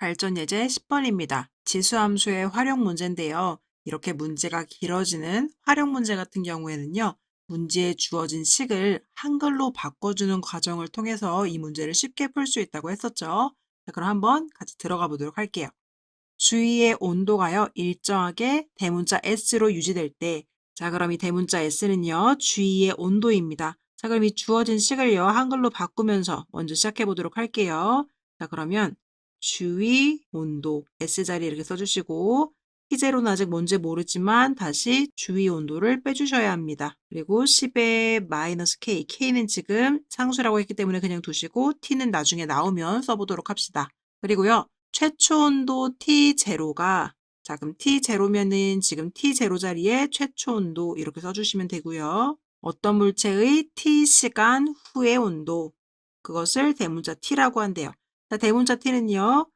발전 예제 10번입니다. 지수함수의 활용 문제인데요. 이렇게 문제가 길어지는 활용 문제 같은 경우에는요. 문제에 주어진 식을 한글로 바꿔주는 과정을 통해서 이 문제를 쉽게 풀 수 있다고 했었죠. 자, 그럼 한번 같이 들어가 보도록 할게요. 주위의 온도가요, 일정하게 대문자 S로 유지될 때, 자, 그럼 이 대문자 S는요, 주위의 온도입니다. 자, 그럼 이 주어진 식을요, 한글로 바꾸면서 먼저 시작해 보도록 할게요. 자, 그러면 주위 온도 S자리 이렇게 써주시고, T제로는 아직 뭔지 모르지만 다시 주위 온도를 빼주셔야 합니다. 그리고 10의 마이너스 K, K는 지금 상수라고 했기 때문에 그냥 두시고 T는 나중에 나오면 써보도록 합시다. 그리고요, 최초 온도 T0가 자 그럼 T0면은 지금 T0 자리에 최초 온도 이렇게 써주시면 되고요. 어떤 물체의 T시간 후의 온도 그것을 대문자 T라고 한대요. 자, 대문자 T는요.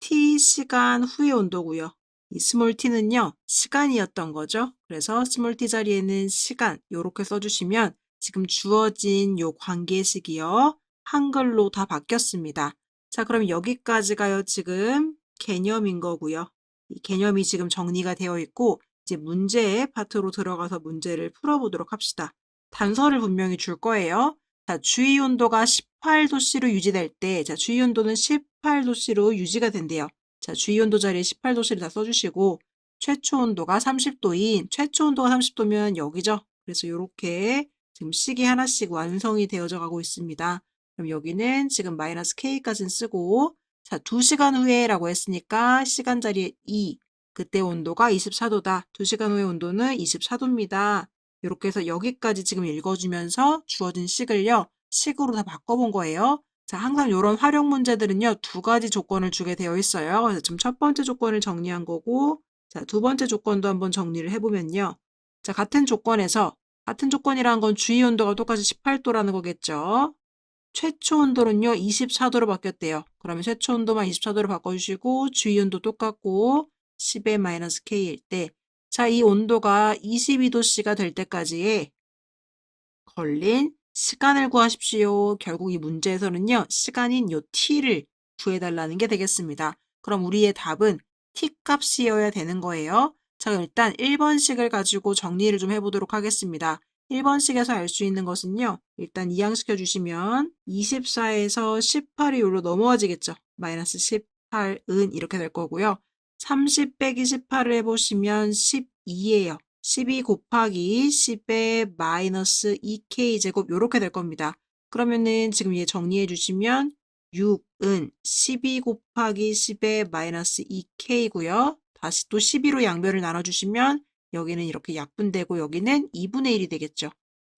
T시간 후의 온도고요. 이 스몰 t는요, 시간이었던 거죠. 그래서 스몰 t 자리에는 시간, 요렇게 써주시면 지금 주어진 요 관계식이요, 한글로 다 바뀌었습니다. 자, 그럼 여기까지가요, 지금 개념인 거고요. 이 개념이 지금 정리가 되어 있고, 이제 문제의 파트로 들어가서 문제를 풀어보도록 합시다. 단서를 분명히 줄 거예요. 자, 주위 온도가 18도씨로 유지될 때, 자, 주위 온도는 18도씨로 유지가 된대요. 자, 주위 온도 자리에 18도씨를 다 써주시고, 최초 온도가 30도인, 최초 온도가 30도면 여기죠. 그래서 이렇게 지금 식이 하나씩 완성이 되어져 가고 있습니다. 그럼 여기는 지금 마이너스 K까지는 쓰고, 자, 2시간 후에 라고 했으니까 시간 자리에 2, 그때 온도가 24도다. 2시간 후의 온도는 24도입니다. 이렇게 해서 여기까지 지금 읽어주면서 주어진 식을요, 식으로 다 바꿔본 거예요. 자, 항상 이런 활용 문제들은요, 두 가지 조건을 주게 되어 있어요. 그래서 지금 첫 번째 조건을 정리한 거고, 자, 두 번째 조건도 한번 정리를 해보면요. 자, 같은 조건에서, 같은 조건이라는 건 주위 온도가 똑같이 18도라는 거겠죠. 최초 온도는요, 24도로 바뀌었대요. 그러면 최초 온도만 24도로 바꿔주시고, 주위 온도 똑같고, 10의 마이너스 K일 때, 자, 이 온도가 22도씨가 될 때까지의 걸린 시간을 구하십시오. 결국 이 문제에서는요, 시간인 요 t를 구해달라는 게 되겠습니다. 그럼 우리의 답은 t 값이어야 되는 거예요. 자, 일단 1번식을 가지고 정리를 좀 해보도록 하겠습니다. 1번식에서 알 수 있는 것은요, 일단 이항시켜 주시면 24에서 18이 여기로 넘어가지겠죠. 마이너스 18은 이렇게 될 거고요. 30 빼기 18을 해보시면 12예요. 12 곱하기 10의 마이너스 2k 제곱 이렇게 될 겁니다. 그러면은 지금 얘 정리해 주시면 6은 12 곱하기 10의 마이너스 2k고요. 다시 또 12로 양변을 나눠주시면 여기는 이렇게 약분되고 여기는 2분의 1이 되겠죠.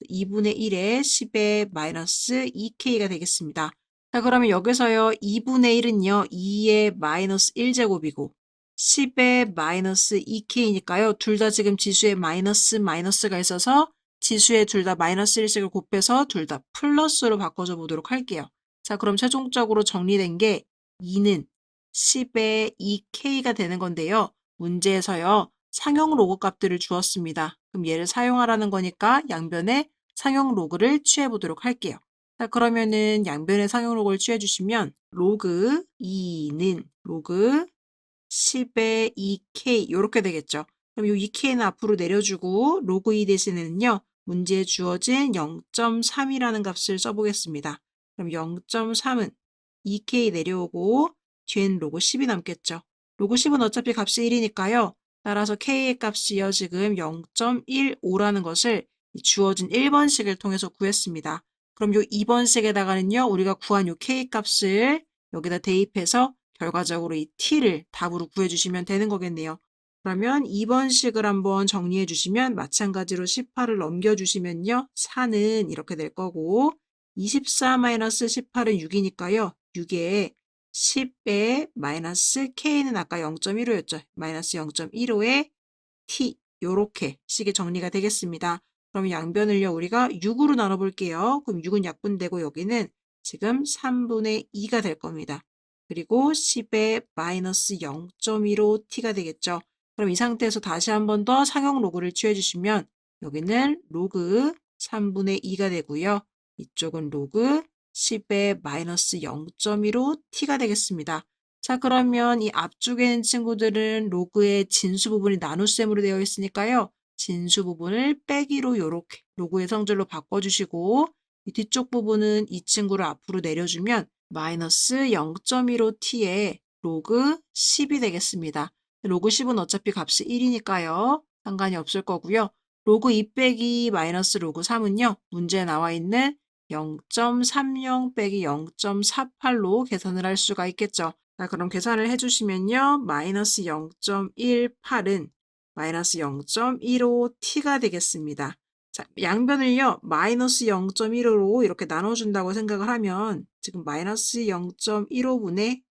2분의 1에 10의 마이너스 2k가 되겠습니다. 자 그러면 여기서요 2분의 1은요 2의 마이너스 1제곱이고 10의 마이너스 2k니까요. 둘 다 지금 지수에 마이너스 마이너스가 있어서 지수에 둘 다 마이너스 1씩을 곱해서 둘 다 플러스로 바꿔줘 보도록 할게요. 자, 그럼 최종적으로 정리된 게 2는 10의 2k가 되는 건데요. 문제에서요. 상용 로그 값들을 주었습니다. 그럼 얘를 사용하라는 거니까 양변에 상용 로그를 취해 보도록 할게요. 자, 그러면은 양변의 상용 로그를 취해 주시면 로그 2는 로그 10의 2k 이렇게 되겠죠. 그럼 이 2k는 앞으로 내려주고 로그 2 대신에는요. 문제에 주어진 0.3이라는 값을 써보겠습니다. 그럼 0.3은 2k 내려오고 뒤엔 로그 10이 남겠죠. 로그 10은 어차피 값이 1이니까요. 따라서 k의 값이요 지금 0.15라는 것을 주어진 1번식을 통해서 구했습니다. 그럼 요 2번식에다가는요. 우리가 구한 요 k 값을 여기다 대입해서 결과적으로 이 t를 답으로 구해주시면 되는 거겠네요. 그러면 2번식을 한번 정리해 주시면 마찬가지로 18을 넘겨주시면요. 4는 이렇게 될 거고 24-18은 6이니까요. 6에 10의 마이너스 k는 아까 0.15였죠. 마이너스 0.15에 t 요렇게 식이 정리가 되겠습니다. 그럼 양변을요. 우리가 6으로 나눠볼게요. 그럼 6은 약분되고 여기는 지금 3분의 2가 될 겁니다. 그리고 10의 마이너스 0.15 t가 되겠죠. 그럼 이 상태에서 다시 한 번 더 상용 로그를 취해 주시면 여기는 로그 3분의 2가 되고요. 이쪽은 로그 10의 마이너스 0.15 t가 되겠습니다. 자, 그러면 이 앞쪽에 있는 친구들은 로그의 진수 부분이 나눗셈으로 되어 있으니까요. 진수 부분을 빼기로 요렇게 로그의 성질로 바꿔주시고 이 뒤쪽 부분은 이 친구를 앞으로 내려주면 마이너스 0.15t에 로그 10이 되겠습니다. 로그 10은 어차피 값이 1이니까요. 상관이 없을 거고요. 로그 2 빼기 마이너스 로그 3은요. 문제에 나와 있는 0.30 빼기 0.48로 계산을 할 수가 있겠죠. 자, 그럼 계산을 해주시면요. 마이너스 0.18은 마이너스 0.15t가 되겠습니다. 자, 양변을요, 마이너스 0.15로 이렇게 나눠준다고 생각을 하면 지금 마이너스 0.15분의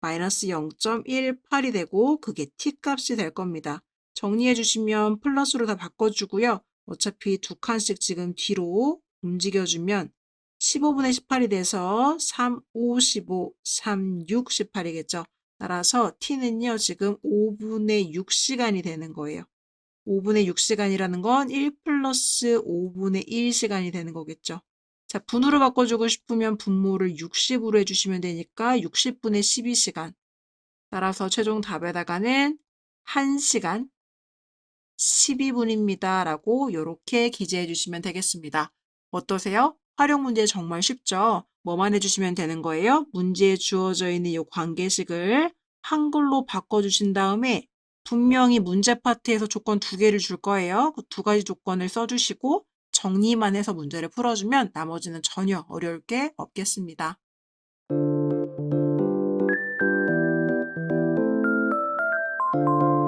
마이너스 0.18이 되고 그게 t 값이 될 겁니다. 정리해 주시면 플러스로 다 바꿔주고요. 어차피 두 칸씩 지금 뒤로 움직여주면 15분의 18이 돼서 3, 5, 15, 3, 6, 18이겠죠. 따라서 t는요, 지금 5분의 6시간이 되는 거예요. 5분의 6시간이라는 건 1 플러스 5분의 1시간이 되는 거겠죠. 자, 분으로 바꿔주고 싶으면 분모를 60으로 해주시면 되니까 60분의 12시간. 따라서 최종 답에다가는 1시간 12분입니다. 라고 이렇게 기재해 주시면 되겠습니다. 어떠세요? 활용 문제 정말 쉽죠? 뭐만 해주시면 되는 거예요? 문제에 주어져 있는 이 관계식을 한글로 바꿔주신 다음에 분명히 문제 파트에서 조건 두 개를 줄 거예요. 그 두 가지 조건을 써주시고 정리만 해서 문제를 풀어주면 나머지는 전혀 어려울 게 없겠습니다.